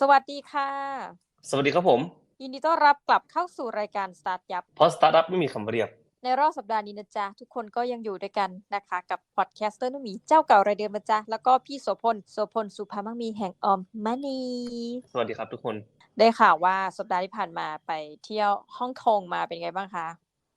สวัสดีค่ะ สวัสดีครับผม ยินดีต้อนรับกลับเข้าสู่รายการ Start ยับเพราะสตาร์ทอัพไม่มีคำเรียบ ในรอบสัปดาห์นี้นะจ๊ะ ทุกคนก็ยังอยู่ด้วยกันนะคะ กับพอดแคสเตอร์นุ่มหมีเจ้าเก่ารายเดิมนะจ๊ะ แล้วก็พี่โสพลโสพลสุภามังมีแห่งออมมณีสวัสดีครับทุกคน ได้ข่าวว่าสัปดาห์ที่ผ่านมาไปเที่ยวฮ่องกงมาเป็นไงบ้างคะ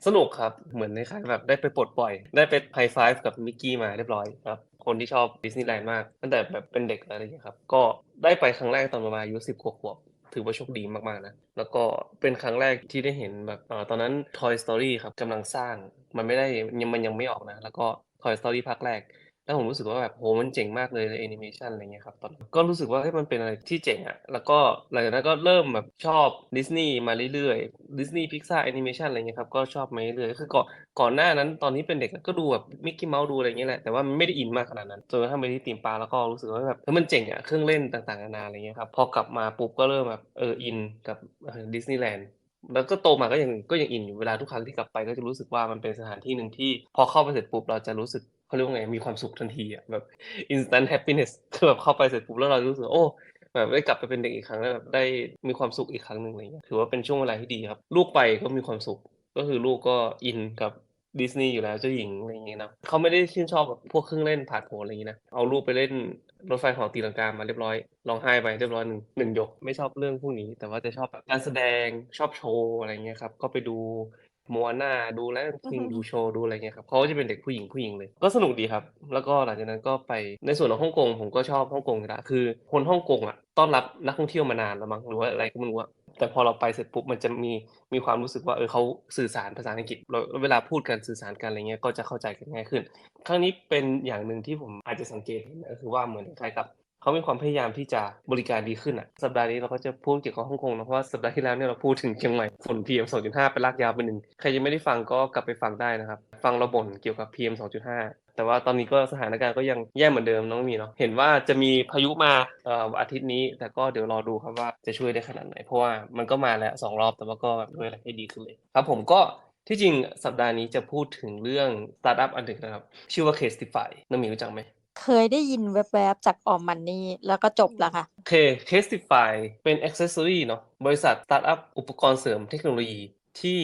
สนุกครับ เหมือนในคล้ายๆแบบได้ไปปลดปล่อย ได้ไปไฮไฟฟ์กับมิกกี้มาเรียบร้อยครับ คนที่ชอบดิสนีย์แลนด์มากตั้งแต่แบบเป็นเด็กอะไรอย่างเงี้ยครับ ก็ได้ไปครั้งแรกตอนประมาณอายุสิบขวบถือว่าโชคดีมากๆนะ แล้วก็เป็นครั้งแรกที่ได้เห็นแบบอตอนนั้น Toy Story ครับกำลังสร้าง มันไม่ได้ยังมันยังไม่ออกนะ แล้วก็ Toy Story ภาคแรก แล้วผมรู้สึกว่าแบบโหมันเจ๋งมากเลยในแอนิเมชันอะไรเงี้ยครับตอนก็รู้สึกว่าเฮ้มันเป็นอะไรที่เจ๋งอะแล้วก็หลังจากนั้นก็เริ่มแบบชอบดิสนีย์มาเรื่อยๆดิสนีย์พิกซาร์แอนิเมชันอะไรเงี้ยครับก็ชอบมาเรื่อยๆคือก่อนก่อนหน้านั้นตอนนี้เป็นเด็กก็ดูแบบมิกกี้เมาส์ดูอะไรเงี้ยแหละแต่ว่ามันไม่ได้อินมากขนาดนั้นจนกระทั่งไปที่ตีมปาแล้วก็รู้สึกว่าแบบเฮ้ยมันเจ๋งอะเครื่องเล่นต่างๆนานาอะไรเงี้ยครับพอกลับมาปุ๊บก็เริ่มแบบเอออินกับดิสนีย์แลนด์แล้วก็โตมาก็ยังก็ยังอินอยู่เวลาทุกครั้งที่กลับไปก็จะรู้สึกว่ามันเป็นสถานที่หนึ่งที่พอเข้าไปเสร็จปุ๊บเราจะรู้สึก เขาเรียกว่าไงมีความสุขทันทีอะแบบ instant happiness คือแบบเข้าไปเสร็จปุ๊บแล้วเรารู้สึกโอ้แบบได้กลับไปเป็นเด็กอีกครั้งแล้วแบบได้มีความสุขอีกครั้งหนึ่งอะไรเงี้ยถือว่าเป็นช่วงเวลาที่ดีครับ ลูกไปก็มีความสุขก็คือลูกก็อินกับดิสนีย์อยู่แล้วเจ้าหญิงอะไรอย่างเงี้ยนะเขาไม่ได้ชื่นชอบแบบพวกเครื่องเล่นผาดโผนอะไรอย่างงี้นะเอาลูกไปเล่นรถไฟเหอตีลังกามาเรียบร้อยร้องไห้ไปเรียบร้อยหนึ่งหนึ่งยกไม่ชอบเรื่องพวกนี้ แต่ว่าจะชอบแบบการแสดงชอบโชว์อะไรเงี้ยครับก็ไปดู มอาน่าดูแล้วคิงอือฮึดูโชว์ดูอะไรเงี้ยครับเขาก็จะเป็นเด็กผู้หญิงผู้หญิงเลย ก็สนุกดีครับ แล้วก็หลังจากนั้นก็ไปในส่วนของฮ่องกงผมก็ชอบฮ่องกงอยู่และคือ คนฮ่องกงอะต้อนรับนักท่องเที่ยวมานานแล้วมั้งหรือว่าอะไรก็ไม่รู้อะแต่พอเราไปเสร็จปุ๊บมันจะมีมีความรู้สึกว่าเออเขาสื่อสารภาษาอังกฤษเราเวลาพูดกันสื่อสารกันอะไรเงี้ยก็จะเข้าใจกันง่ายขึ้น ครั้งนี้เป็นอย่างหนึ่งที่ผมอาจจะสังเกตเห็นก็คือว่าเหมือนคล้ายๆกับ เขามีความพยายามที่จะบริการดีขึ้นอะ สัปดาห์นี้เราก็จะพูดเกี่ยวกับฮ่องกงนะเพราะว่าสัปดาห์ที่แล้วเนี่ยเราพูดถึงเชียงใหม่ฝุ่น PM 2.5 ไปลากยาวไปหนึ่งใครยังไม่ได้ฟังก็กลับไปฟังได้นะครับ ฟังเราบ่นเกี่ยวกับ PM 2.5 แต่ว่าตอนนี้ก็สถานการณ์ก็ยังแย่เหมือนเดิมน้องมีเนาะเห็นว่าจะมีพายุมาเอ่ออาทิตย์นี้ แต่ก็เดี๋ยวรอดูครับว่าจะช่วยได้ขนาดไหน เพราะว่ามันก็มาแล้วสองรอบแต่ว่าก็ด้วยอะไรให้ดีขึ้นเลยครับผมก็ที่จริงสัปดาห์นี้จะพูดถึงเรื่องสตาร์ทอัพอันหนึ่งนะครับ ชื่อว่า Castify น้องมีรู้จักไหม เคยได้ยินแวบๆจากออมมันนี่แล้วก็จบแล้วค่ะ โอเค Castify เป็น accessory เนาะบริษัทสตาร์ทอัพอุปกรณ์เสริมเทคโนโลยีที่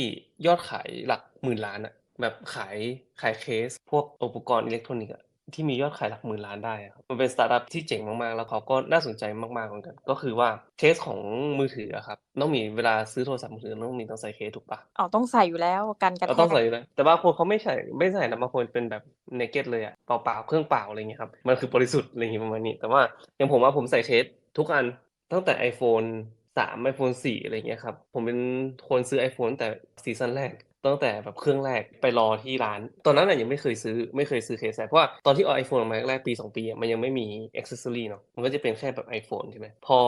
ยอดขายหลักหมื่นล้านอะแบบขายขายเคส พวกอุปกรณ์อิเล็กทรอนิกส์อะ ที่มียอดขายหลักหมื่นล้านได้อะครับมันเป็นสตาร์ทอัพที่เจ๋งมากๆ แล้วเขาก็น่าสนใจมากๆเหมือนกัน ก็คือว่าเคสของมือถืออะครับน้องหมีเวลาซื้อโทรศัพท์มือถือน้องหมีต้องใส่เคสถูกปะเอาต้องใส่อยู่แล้วกันกระเราแทต้องกใส่อยู่แล้วแต่บางคนเขาไม่ใส่ไม่ใส่นะบางคนเป็นแบบเนเกตเลยอะเปล่าๆเครื่องเปล่าอะไรเงี้ยครับมันคือบริสุทธิ์อะไรอย่างงี้ประมาณนี้ แต่ว่าอย่างผมว่าผมใส่เคสทุกอันตั้งแต่ iPhone 3 iPhone 4 อะไรเงี้ยครับ ผมเป็นคนซื้อ iPhone ตั้งแต่ซีซั่นแรก ตั้งแต่แบบเครื่องแรกไปรอที่ร้าน ตอนนั้นน่ะยังไม่เคยซื้อไม่เคยซื้อเคสใส่เพราะว่าตอนที่เอา iPhone ออกมาแรกๆปี 2 ปีอะมันยังไม่มี accessory เนาะมันก็จะเป็นแค่แบบ iPhone ใช่ไหมพอ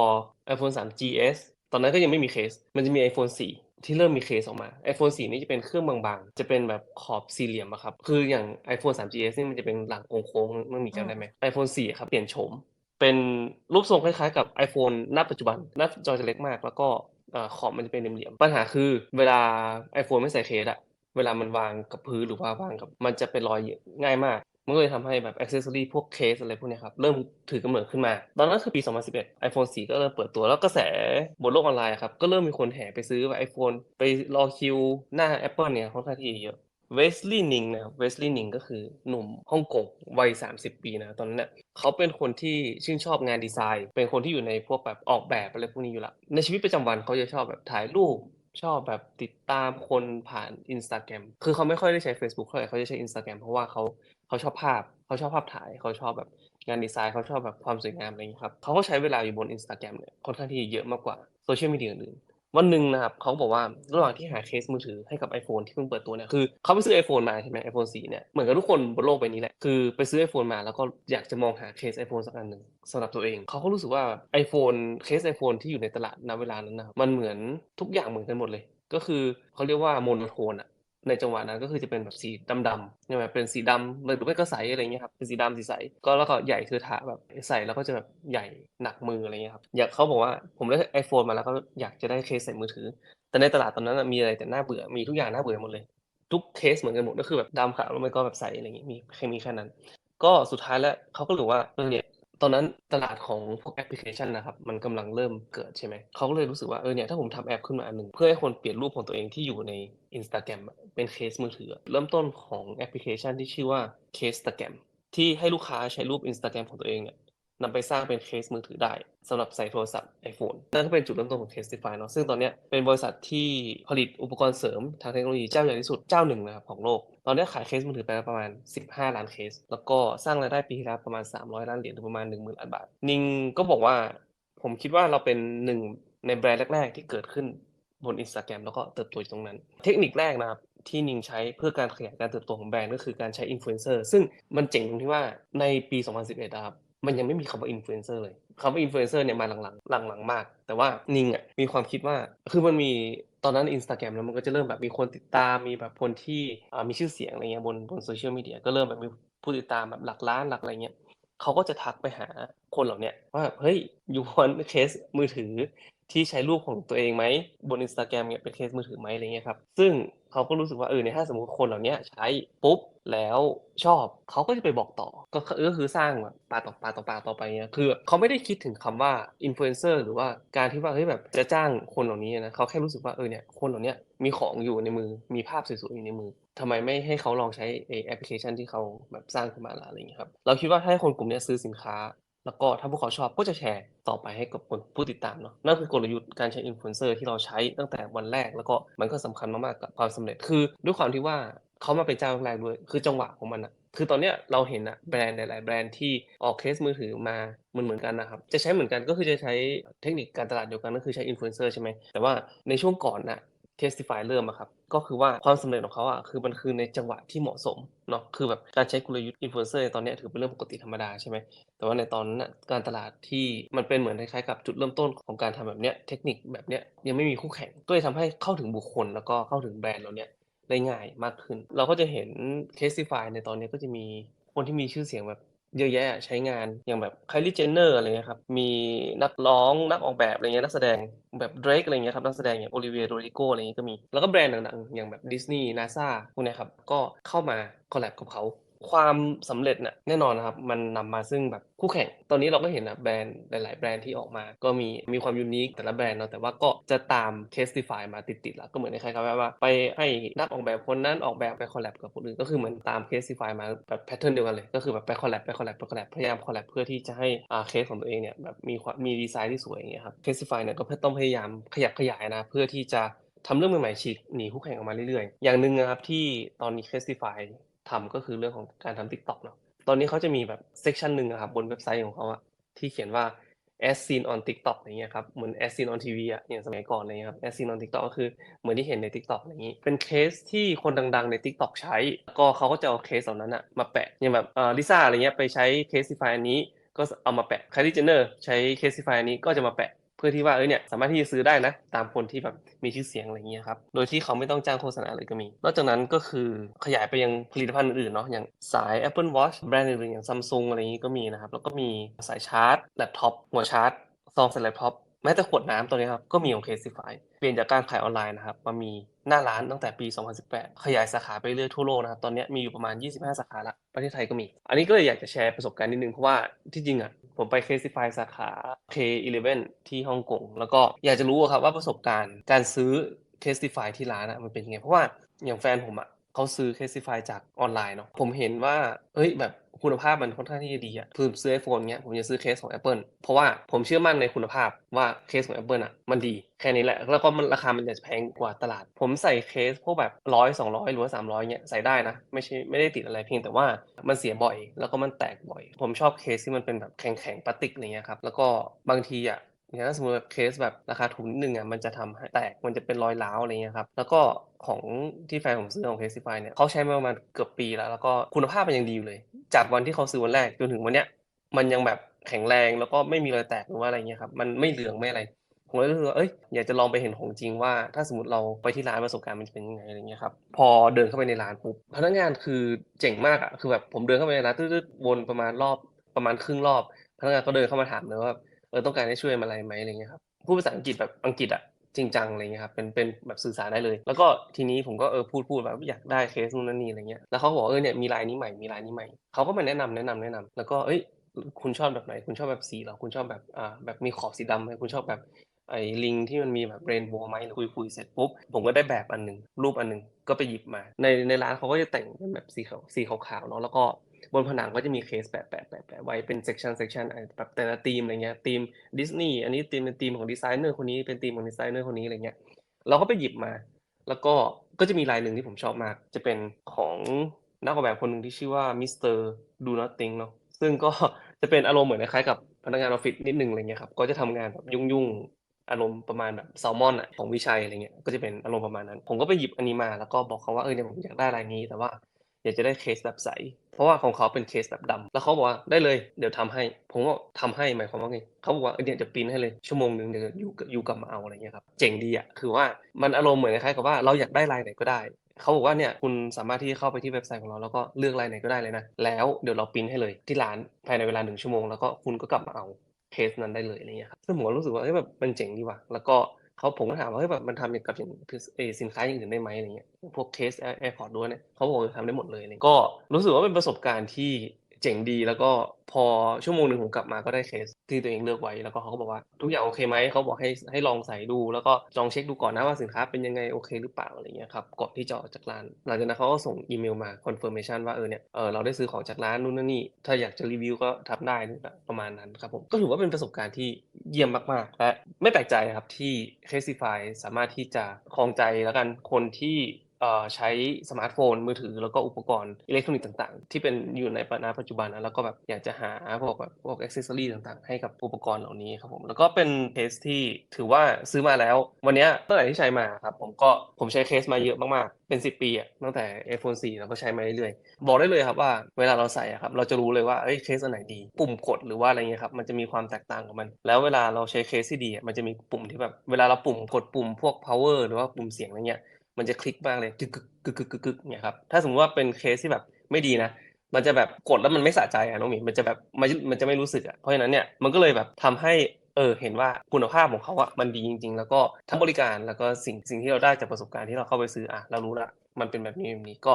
iPhone 3 GS ตอนนั้นก็ยังไม่มีเคส มันจะมี iPhone 4 ที่เริ่มมีเคสออกมา iPhone 4 นี่จะเป็นเครื่องบางๆ จะเป็นแบบขอบสี่เหลี่ยมอะครับ คืออย่าง iPhone 3 GS นี่มันจะเป็นหลังโค้งๆมันมีจำได้ไหม iPhone 4 ครับเปลี่ยนโฉม เป็นรูปทรงคล้ายๆกับ iPhone ณปัจจุบัน หน้าจอจะเล็กมาก แล้วก็เอ่อ ขอบมันจะเป็นเหลี่ยมๆปัญหาคือเวลา iPhone ไม่ใส่เคสอะเวลามันวางกับพื้นหรือว่าวางกับมันจะเป็นรอยง่ายมากมันก็เลยทำให้แบบอ c c e s s o r y พวกเคสอะไรพวกนี้ครับ เริ่มถือกำเนิดขึ้นมา ตอนนั้นคือปี 2011 iPhone 4 ก็เริ่มเปิดตัว แล้วกระแสบนโลกออนไลน์ครับ ก็เริ่มมีคนแห่ไปซื้อไอโฟนไปรอคิวหน้า Apple เนี่ยค่อนข้างที่เยอะ เวสลีย์นิงนะครับเวสลีย์นิงก็คือหนุ่มฮ่องกงวัย 30 ปีนะตอนนั้นเนี่ยเขาเป็นคนที่ชื่นชอบงานดีไซน์ เป็นคนที่อยู่ในพวกแบบออกแบบอะไรพวกนี้อยู่ละในชีวิตประจำวันเขาจะชอบแบบถ่ายรูปชอบแบบติดตามคนผ่าน Instagram คือเขาไม่ค่อยได้ใช้ Facebook เท่าไหร่เขาจะใช้ Instagram เพราะว่าเขาเขาชอบภาพเขาชอบภาพถ่ายเขาชอบแบบงานดีไซน์เขาชอบแบบความสวยงามอะไรอย่างนี้ครับเขาก็ใช้เวลาอยู่บน Instagram เนี่ยค่อนข้างที่จะเยอะมากกว่าโซเชียลมีเดียอื่น วันหนึ่งนะครับเขาบอกว่าระหว่างที่หาเคสมือถือให้กับ iPhone ที่เพิ่งเปิดตัวเนี่ยคือเขาไปซื้อ iPhone มาใช่ไหม iPhone 4เนี่ยเหมือนกับทุกคนบนโลกใบนี้แหละคือไปซื้อ iPhone มาแล้วก็อยากจะมองหาเคส iPhone สักอันหนึ่งสำหรับตัวเองเขาก็รู้สึกว่า iPhone เคส iPhone ที่อยู่ในตลาดณเวลานั้นนะครับมันเหมือนทุกอย่างเหมือนกันหมดเลย ก็คือเขาเรียกว่าโมโนโทนอะ ในจังหวะนั้นก็คือจะเป็นแบบสีดำๆใช่ไหมเป็นสีดำเลยหรือไม่ก็ใสอะไรเงี้ยครับเป็นสีดำสีใสก็แล้วก็ใหญ่คือถาแบบใสแล้วก็จะแบบใหญ่หนักมืออะไรเงี้ยครับอยากเขาบอกว่าผมได้ iPhone มาแล้วก็อยากจะได้เคสใส่มือถือ แต่ในตลาดตอนนั้นมีอะไรแต่หน่าเบื่อมีทุกอย่างหน่าเบื่อหมดเลย ทุกเคสเหมือนกันหมดก็คือแบบดำขาวแล้วไม่ก็แบบใสอะไรอย่างงี้มีแค่มีแค่นั้น ก็สุดท้ายแล้วเขาก็รู้ว่าเออเนี่ย ตอนนั้นตลาดของพวกแอปพลิเคชันนะครับ มันกำลังเริ่มเกิดใช่ไหม เขาก็เลยรู้สึกว่า เออเนี่ยถ้าผมทำแอปขึ้นมาอันหนึ่งเพื่อให้คนเปลี่ยนรูปของตัวเองที่อยู่ใน Instagram เป็นเคสมือถือ เริ่มต้นของแอปพลิเคชันที่ชื่อว่า Casetagram ที่ให้ลูกค้าใช้รูป Instagram ของตัวเองเนี่ย นำไปสร้างเป็นเคสมือถือได้สำหรับใส่โทรศัพท์ iPhone นั่นก็เป็นจุดเริ่มต้นของ Castify เนาะซึ่งตอนนี้เป็นบริษัทที่ผลิตอุปกรณ์เสริมทางเทคโนโลยีเจ้าใหญ่ที่สุดเจ้าหนึ่งนะครับของโลก ตอนนี้ขายเคสมือถือไปประมาณ 15 ล้านเคส แล้วก็สร้างรายได้ปีที่แล้วประมาณ 300 ล้านเหรียญหรือประมาณ 10,000ล้านบาท นิงก็บอกว่าผมคิดว่าเราเป็นหนึ่งในแบรนด์แรก ๆ ที่เกิดขึ้นบน Instagram แล้วก็เติบโตอยู่ตรงนั้น เทคนิคแรกนะครับที่นิงใช้เพื่อการขยายการเติบโตของแบรนด์ก็คือการใช้อินฟลูเอนเซอร์ซึ่งมันเจ๋งตรงที่ว่าในปี 2011นะครับ มันยังไม่มีคำว่าอินฟลูเอนเซอร์เลยคำว่าอินฟลูเอนเซอร์เนี่ยมาหลังๆหลังๆมาก แต่ว่านิงอะมีความคิดว่าคือมันมีตอนนั้น Instagram แล้วมันก็จะเริ่มแบบมีคนติดตามมีแบบคนที่อ่ามีชื่อเสียงอะไรเงี้ยบนบนโซเชียลมีเดียก็เริ่มแบบมีผู้ติดตามแบบหลักล้านหลักอะไรเงี้ยเขาก็จะทักไปหาคนเหล่านี้ว่าเฮ้ยยูวอนเคสมือถือที่ใช้รูปของตัวเองไหมบน Instagram เนี่ยเป็นเคสมือถือไหมอะไรเงี้ยครับซึ่งเขาก็รู้สึกว่าเออเนี่ยถ้าสมมติคนเหล่านี้ใช้ปุ๊บแล้วชอบเขาก็จะไปบอกต่อ ก็ก็คือสร้างแบบปาต่อปาต่อปาต่อไปเนี่ยคือเขาไม่ได้คิดถึงคำว่าอินฟลูเอนเซอร์หรือว่าการที่ว่าเฮ้ยแบบจะจ้างคนเหล่านี้นะเขาแค่รู้สึกว่าเออเนี่ยคนเหล่านี้มีของอยู่ในมือมีภาพสวยๆอยู่ในมือทำไมไม่ให้เขาลองใช้แอปพลิเคชันที่เขาแบบสร้างขึ้นมาล่ะอะไรอย่างเงี้ยครับเราคิดว่าถ้าให้คนกลุ่มนี้ซื้อสินค้า แล้วก็ถ้าพวกเขาชอบก็จะแชร์ต่อไปให้กับคนผู้ติดตามเนาะนั่นคือกลยุทธ์การใช้อินฟลูเอนเซอร์ที่เราใช้ตั้งแต่วันแรก แล้วก็มันก็สำคัญมากๆกับความสำเร็จคือ ด้วยความที่ว่าเขามาเป็นเจ้าแรกด้วยคือจังหวะของมันอะคือตอนเนี้ยเราเห็นอะแบรนด์หลาย ๆ แบรนด์ที่ออกเคสมือถือมาเหมือนเหมือนกันนะครับ จะใช้เหมือนกันก็คือจะใช้เทคนิคการตลาดเดียวกันก็คือใช้อินฟลูเอนเซอร์ใช่ไหมแต่ว่าในช่วงก่อนน่ะ Testify เริ่มอะครับก็คือว่าความสำเร็จของเขาอะคือมันคือในจังหวะที่เหมาะสมเนาะคือแบบการใช้กลยุทธ์อินฟลูเอนเซอร์ตอนนี้ถือเป็นเรื่องปกติธรรมดาใช่ไหมแต่ว่าในตอนนั้นการตลาดที่มันเป็นเหมือนคล้ายๆกับจุดเริ่มต้นของการทำแบบเนี้ยเทคนิคแบบเนี้ยยังไม่มีคู่แข่งก็เลยทำให้เข้าถึงบุคคล แล้วก็เข้าถึงแบรนด์เราเนี้ยได้ง่ายมากขึ้น เราก็จะเห็น Testify ในตอนนี้ก็จะมีคนที่มีชื่อเสียงแบบ เยอะแยะใช้งานอย่างแบบ Kylie Jenner อะไรเงี้ยครับมีนักร้องนักออกแบบอะไรเงี้ยนักแสดงแบบ Drake อะไรเงี้ยครับนักแสดงอย่าง Olivia Rodrigo อะไรเงี้ยก็มี แล้วก็แบรนด์ดังๆอย่างแบบ Disney NASA พวกเนี้ยครับก็เข้ามาคอลแลบกับเขา ความสำเร็จน่ะแน่นอนนะครับ มันนำมาซึ่งแบบคู่แข่ง ตอนนี้เราก็เห็นนะแบรนด์หลาย ๆ แบรนด์ที่ออกมา ก็มีมีความยูนิคแต่ละแบรนด์เนาะแต่ว่าก็จะตาม Testify มาติดๆแล้วก็เหมือนคล้ายๆว่า ไปให้นักออกแบบคนนั้นออกแบบไปคอลแลบกับคนอื่นก็คือเหมือนตาม Testify มาแบบแพทเทิร์นเดียวกันเลยก็คือแบบไปคอลแลบไปคอลแลบไปคอลแลบพยายามคอลแลบเพื่อที่จะให้อ่าเคสของตัวเองเนี่ยแบบมีความมีดีไซน์ที่สวยอย่างเงี้ยครับ Testify เนี่ยก็ต้องพยายามขยับขยายนะเพื่อที่จะทำเรื่องใหม่ๆฉีกหนีคู่แข่งออกมาเรื่อยๆ อย่างหนึ่งนะครับที่ตอนนี้ Testify ทำก็คือเรื่องของการทำ TikTok เนาะตอนนี้เขาจะมีแบบเซกชันหนึ่งครับบนเว็บไซต์ของเขาอะที่เขียนว่า as seen on TikTok อย่างเงี้ยครับเหมือน as seen on TV อะอย่างสมัยก่อนอะไรเงี้ยครับ as seen on TikTok ก็คือเหมือนที่เห็นใน TikTok อะไรอย่างงี้ เป็นเคสที่คนดังๆใน TikTok ใช้ ก็เขาก็จะเอาเคสเหล่านั้นอะมาแปะอย่างแบบเอ่อลิซ่าอะไรเงี้ยไปใช้ Caseify อันนี้ก็เอามาแปะ Kylie Jenner ใช้ Caseify อันนี้ก็จะมาแปะ เพื่อที่ว่าเออเนี่ยสามารถที่จะซื้อได้นะ ตามคนที่แบบมีชื่อเสียงอะไรเงี้ยครับโดยที่เขาไม่ต้องจ้างโฆษณาเลยก็มี นอกจากนั้นก็คือขยายไปยังผลิตภัณฑ์อื่นๆเนาะอย่างสาย Apple Watch แบรนด์อื่นๆอย่าง Samsung อะไรเงงี้ก็มีนะครับแล้วก็มีสายชาร์จแล็ปท็อปหัวชาร์จซองใส่แล็ปท็อป แม้แต่ขวดน้ำตัวนี้ครับก็มีของ Caseify เปลี่ยนจากการขายออนไลน์นะครับมามีหน้าร้านตั้งแต่ปี 2018 ขยายสาขาไปเรื่อยทั่วโลกนะครับตอนนี้มีอยู่ประมาณ 25 สาขาละประเทศไทยก็มี อันนี้ก็เลยอยากจะแชร์ประสบการณ์นิดนึงเพราะว่าที่จริงอะผมไป Caseify สาขา K11 ที่ฮ่องกงแล้วก็อยากจะรู้ครับว่าประสบการณ์การซื้อ Caseify ที่ร้านอะมันเป็นยังไงเพราะว่าอย่างแฟนผมอะเขาซื้อ Caseify จากออนไลน์เนาะผมเห็นว่าเฮ้ยแบบ คุณภาพมันค่อนข้างที่จะดีอะคือซื้อไอโฟนเงี้ยผมจะซื้อเคสของ Apple เพราะว่าผมเชื่อมั่นในคุณภาพว่าเคสของ Apple อะมันดีแค่นี้แหละ แล้วก็มันราคามันจะแพงกว่าตลาด ผมใส่เคสพวกแบบร้อยสองร้อยหรือว่าสามร้อยเนี้ยใส่ได้นะ ไม่ใช่ไม่ได้ติดอะไรเพียงแต่ว่ามันเสียบ่อย แล้วก็มันแตกบ่อย ผมชอบเคสที่มันเป็นแบบแข็งๆพลาสติกอะไรเงี้ยครับแล้วก็บางทีอะ อย่างถ้าสมมติเคสแบบราคาถูกนิดนึงอะมันจะทำให้แตกมันจะเป็นรอยร้าวอะไรเงี้ยครับแล้วก็ของที่แฟนผมซื้อของ Caseify เนี่ยเขาใช้มาประมาณเกือบปีแล้ว แล้วก็คุณภาพมันยังดีอยู่เลย จากวันที่เขาซื้อวันแรกจนถึงวันเนี้ยมันยังแบบแข็งแรงแล้วก็ไม่มีรอยแตกหรือว่าอะไรเงี้ยครับมันไม่เหลืองไม่อะไรผมก็รู้สึกว่าเอ้ยอยากจะลองไปเห็นของจริงว่า ถ้าสมมติเราไปที่ร้านประสบการณ์มันจะเป็นยังไงอะไรเงี้ยครับพอเดินเข้าไปในร้านปุ๊บพนักงานคือเจ๋งมากอะคือแบบผมเดินเข้าไปในร้านตืดๆวนประมาณรอบประมาณครึ่งรอบ พนักงานก็เดินเข้ามาถามเลยว่า เออต้องการให้ช่วยอะไรไหมอะไรเงี้ยครับพูดภาษาอังกฤษแบบอังกฤษอะจริงจังอะไรเงี้ยครับเป็นเป็นแบบสื่อสารได้เลย แล้วก็ทีนี้ผมก็เออพูดพูดแบบอยากได้เคสนู่นนั่นนี่อะไรเงี้ยแล้วเขาบอกเออเนี่ยมีลายนี้ใหม่มีลายนี้ใหม่เขาก็มาแนะนำแนะนำแนะนำแล้วก็เอ้ยคุณชอบแบบไหน คุณชอบแบบสีเหรอคุณชอบแบบอ่าแบบมีขอบสีดำไหมคุณชอบแบบไอ้ลิงที่มันมีแบบเรนโบว์ไหมคุยๆเสร็จปุ๊บผมก็ได้แบบอันหนึ่งรูปอันหนึ่งก็ไปหยิบมา ในในร้านเขาก็จะแต่งเป็นแบบสีขาวสีขาวๆเนาะแล้วก็ บนผนังก็จะมีเคสแปะๆๆๆไว้เป็นเซกชันเซกชันอ่าแบบแต่ละธีมอะไรเงี้ยธีมดิสนีย์อันนี้ธีมเป็นธีมของดีไซเนอร์คนนี้เป็นธีมของดีไซเนอร์คนนี้อะไรเงี้ยเราก็ไปหยิบมา แล้วก็ก็จะมีลายหนึ่งที่ผมชอบมาก จะเป็นของนักออกแบบคนหนึ่งที่ชื่อว่า Mr. Do Nothing เนาะซึ่งก็จะเป็นอารมณ์เหมือนคล้ายๆกับพนักงานออฟฟิศนิดนึงอะไรเงี้ยครับก็จะทำงานแบบยุ่งๆอารมณ์ประมาณแบบแซลมอนอะของวิชัยอะไรเงี้ยก็จะเป็นอารมณ์ประมาณนั้น ผมก็ไปหยิบอันนี้มาแล้วก็บอกเขาว่าเออเนี่ยผมอยากได้ลายนี้ แต่ว่า อยากจะได้เคสแบบใส เพราะว่าของเขาเป็นเคสแบบดำแล้วเขาบอกว่า"ได้เลย เดี๋ยวทำให้"ผมก็ทำให้หมายความว่าไง?เขาบอกว่า"เนี่ยเดี๋ยวพรินต์ให้เลยชั่วโมงหนึ่งเดี๋ยวอยูยูกลับมาเอา"อะไรเงี้ยครับ เจ๋งดีอะคือว่ามันอารมณ์เหมือนคล้ายกับว่าเราอยากได้ลายไหนก็ได้เขาบอกว่า"เนี่ยคุณสามารถที่จะเข้าไปที่เว็บไซต์ของเราแล้วก็เลือกลายไหนก็ได้เลยนะ แล้วเดี๋ยวเราพรินต์ให้เลยที่ร้านภายในเวลา1ชั่วโมงแล้วก็คุณก็กลับมาเอาเคสนั้นได้เลย"อะไรเงี้ยครับซึ่งผมรู้สึกว่าเฮ้ยแบบมันเจ๋งดีว่ะแล้วก็ เขาผมก็ถามว่า"เฮ้ยแบบมันทำอย่างกับอย่างคือไอ้สินค้าอย่างอื่นได้ไหม?"อะไรเงี้ยพวกเคสแอร์พอร์ตด้วยเนี่ยเขาบอกทำได้หมดเลยก็รู้สึกว่าเป็นประสบการณ์ที่ เจ๋งดีแล้วก็พอชั่วโมงหนึ่งผมกลับมาก็ได้เคสที่ตัวเองเลือกไว้แล้วก็เขาก็บอกว่า"ทุกอย่างโอเคไหม?"เขาบอกให้ให้ลองใส่ดู แล้วก็ลองเช็กดูก่อนนะว่าสินค้าเป็นยังไงโอเคหรือเปล่าอะไรเงี้ยครับก่อนที่จะออกจากร้าน หลังจากนั้นเขาก็ส่งอีเมลมา confirmation ว่าเออเนี่ยเออเราได้ซื้อของจากร้านนู่นนั่นนี่ถ้าอยากจะรีวิวก็ทำได้ประมาณนั้นครับผมก็ถือว่าเป็นประสบการณ์ที่เยี่ยมมากๆและไม่แปลกใจครับที่ Casetify สามารถที่จะครองใจแล้วกันคนที่ ใช้สมาร์ตโฟน มือถือแล้วก็อุปกรณ์อิเล็กทรอนิกส์ต่างๆ ที่เป็นอยู่ในปณปัจจุบันนะแล้วก็แบบอยากจะหาพวกแบบพวกแอกเซสซอรีต่างๆ ให้กับอุปกรณ์เหล่านี้ครับผมแล้วก็เป็นเคสที่ถือว่าซื้อมาแล้ว วันเนี้ยตั้งแต่ที่ใช้มาครับผมก็ผมใช้เคสมาเยอะมากๆ เป็น 10 ปีอะตั้งแต่ iPhone 4เราก็ใช้มาเรื่อยๆบอกได้เลยครับว่าเวลาเราใส่ครับเราจะรู้เลยว่าเฮ้ยเคสอันไหนดี ปุ่มกดหรือว่าอะไรเงี้ยครับมันจะมีความแตกต่างของมัน แล้วเวลาเราใช้เคสที่ดีอะมันจะมีปุ่มที่แบบเวลาเราปุ่มกดปุ่มพวกเพาว์เวอร์หรือว่าปุ่มเสียงอะไรเงี้ย มันจะคลิกมากเลยกึกๆกึกๆๆๆเงี้ยครับถ้าสมมุติว่าเป็นเคสที่แบบไม่ดีนะมันจะแบบกดแล้วมันไม่สะใจอะน้องหมีมันจะแบบมันมันจะไม่รู้สึกอะเพราะฉะนั้นเนี่ยมันก็เลยแบบทำให้เออเห็นว่าคุณภาพของเขาอะมันดีจริง ๆ แล้วก็ทั้งบริการแล้วก็สิ่งสิ่งที่เราได้จากประสบการณ์ที่เราเข้าไปซื้ออะเรารู้แล้วมันเป็นแบบนี้ๆก็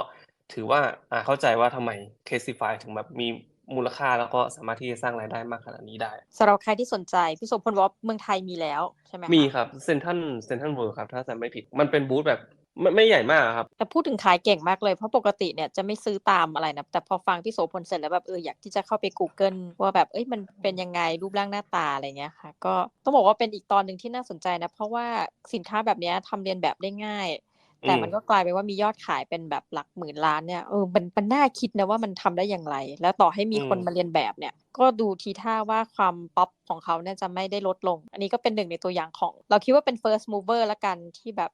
ถือว่าอ่าเข้าใจว่าทำไม Casetify ถึงแบบมีมูลค่าแล้วก็สามารถที่จะสร้างรายได้มากขนาดนี้ได้สำหรับใครที่สนใจ พี่โสพลบอกว่าเมืองไทยมีแล้วใช่ไหมคะ?มีครับเซ็นทรัลเซ็นทรัลเวิลด์ครับ ถ้าจำไม่ผิดมันเป็นบูธแบบ ไม่ไม่ใหญ่มากอะครับ แต่พูดถึงขายเก่งมากเลยเพราะปกติเนี่ยจะไม่ซื้อตามอะไรนะแต่พอฟังพี่โสพลเสร็จแล้วแบบเอออยากที่จะเข้าไปกูเกิลว่าแบบเฮ้ยมันเป็นยังไงรูปร่างหน้าตาอะไรเงี้ยค่ะ ก็ต้องบอกว่าเป็นอีกตอนหนึ่งที่น่าสนใจนะ เพราะว่าสินค้าแบบเนี้ยทำเลียนแบบได้ง่ายอืแต่มันมก็กลายเป็นว่ามียอดขายเป็นแบบหลักหมื่นล้านเนี่ยเออมันมันน่าคิดนะว่ามันทำได้อย่างไร แล้วต่อให้มีคนอืมมาเลียนแบบเนี่ยก็ดูทีท่าว่าความพ็อปของเขาเนี่ยจะไม่ได้ลดลง อันนี้ก็เป็นหนึ่งในตัวอย่างของ เราคิดว่าเป็น First Mover แล้วกันที่แบบ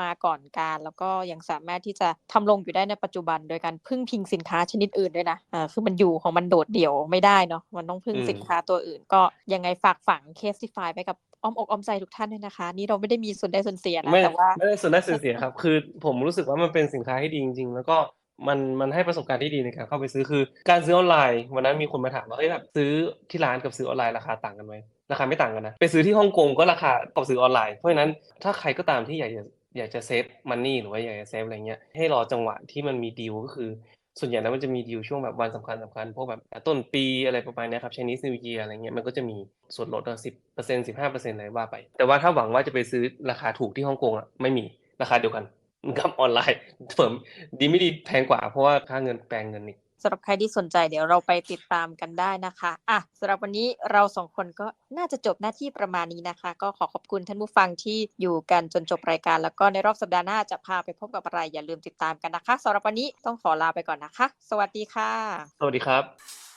มาก่อนการ แล้วก็ยังสามารถที่จะทำรงอยู่ได้ในปัจจุบัน โดยการพึ่งพิงสินค้าชนิดอื่นด้วยนะอ่าคือมันอยู่ของมันโดดเดี่ยวไม่ได้เนาะมันต้องพึ่งอืสินมค้าตัวอื่น ก็ยังไงฝากฝัง Casetify ไว้กับอ้อมอกอ้อมใจทุกท่านด้วยนะคะ นี่เราไม่ได้มีส่วนได้ส่วนเสียนะไม่แต่ว่าไม่ได้ส่วนได้ส่วนเสียครับคือผมรู้สึกว่ามันเป็นสินค้าที่ดีจริงๆ แล้วก็มันมันให้ประสบการณ์ที่ดีในการเข้าไปซื้อคือ การซื้อออนไลน์วันนั้นมีคนมาถามว่า"เฮ้ยแบบซื้อที่ร้านกับซื้อออนไลน์ราคาต่างกันไหม?"ราคาไม่ต่างกันนะไปซื้อที่ฮ่องกงก็ราคาเท่ากับซื้อออนไลน์เพราะฉะนั้นถ้าใครก็ตามที่อยากจะ อยากจะเซฟมันนี่หรือว่าอยากจะเซฟอะไรเงี้ยให้รอจังหวะที่มันมีดีลก็คือ ส่วนใหญ่แล้วมันจะมีดีลช่วงแบบวันสำคัญๆพวกแบบต้นปีอะไรประมาณนี้ครับ Chinese New Year อะไรเงี้ยมันก็จะมีส่วนลดอะ10% 15%อร์เซ็นต์อะไรว่าไป แต่ว่าถ้าหวังว่าจะไปซื้อราคาถูกที่ฮ่องกงอะไม่มีราคาเดียวกันกับออนไลน์เผลอดีไม่ดีแพงกว่าเพราะว่าค่าเงินแปลงเงินอีก สำหรับใครที่สนใจเดี๋ยวเราไปติดตามกันได้นะคะอะสำหรับวันนี้เราสองคนก็น่าจะจบหน้าที่ประมาณนี้นะคะ ก็ขอขอบคุณท่านผู้ฟังที่อยู่กันจนจบรายการ แล้วก็ในรอบสัปดาห์หน้าจะพาไปพบกับอะไรอย่าลืมติดตามกันนะคะสำหรับวันนี้ต้องขอลาไปก่อนนะคะ สวัสดีค่ะ สวัสดีครับ